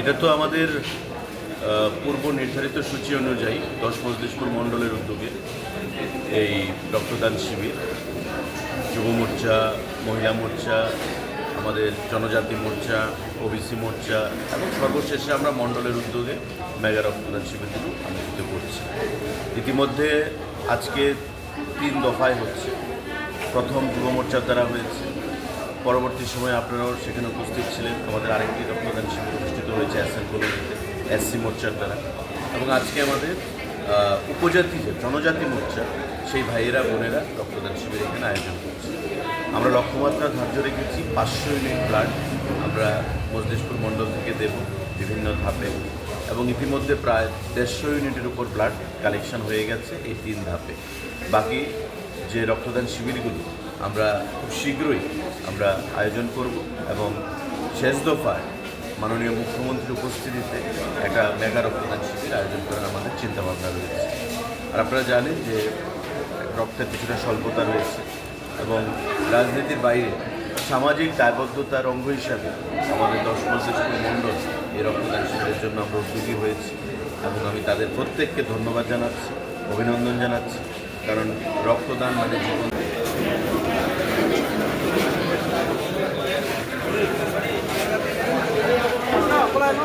এটা তো আমাদের পূর্ব নির্ধারিত সূচি অনুযায়ী দশ মজলিশপুর মণ্ডলের উদ্যোগে এই রক্তদান শিবির, যুব মোর্চা, মহিলা মোর্চা, আমাদের জনজাতি মোর্চা ওবিসি মোর্চা এবং সর্বশেষে আমরা মণ্ডলের উদ্যোগে মেগা রক্তদান শিবিরগুলো অনুষ্ঠিত করছি। ইতিমধ্যে আজকে তিন দফায় হচ্ছে। প্রথম যুব মোর্চার দ্বারা হয়েছে। পরবর্তী সময়ে আপনারাও সেখানে উপস্থিত ছিলেন। আমাদের আরেকটি রক্তদান শিবির অনুষ্ঠিত হয়েছে এসএন কলোনিতে এসসি মোর্চার দ্বারা। এবং আজকে আমাদের উপজাতি যে জনজাতি মোর্চা, সেই ভাইয়েরা, বোনেরা রক্তদান শিবির এখানে আয়োজন করছে। আমরা লক্ষ্যমাত্রা ধার্য রেখেছি, পাঁচশো ইউনিট ব্লাড আমরা মজলিশপুর মণ্ডল থেকে দেব বিভিন্ন ধাপে এবং ইতিমধ্যে প্রায় দেড়শো ইউনিটের উপর ব্লাড কালেকশন হয়ে গেছে এই তিন ধাপে। বাকি যে রক্তদান শিবিরগুলো আমরা খুব শীঘ্রই আমরা আয়োজন করব এবং শেষ দফায় মাননীয় মুখ্যমন্ত্রীর উপস্থিতিতে একটা মেগা রক্তদান শিবির আয়োজন করার আমাদের চিন্তাভাবনা রয়েছে। আর আপনারা জানেন যে রক্তের কিছুটা স্বল্পতা রয়েছে এবং রাজনীতির বাইরে সামাজিক দায়বদ্ধতার অঙ্গ হিসাবে আমাদের দশ মজলিশপুর মণ্ডল এই রক্তদান শিবিরের জন্য আমরা উদ্যোগী হয়েছি এবং আমি তাদের প্রত্যেককে ধন্যবাদ জানাচ্ছি, অভিনন্দন জানাচ্ছি। কারণ রক্তদান মানে জীবন। ¿no?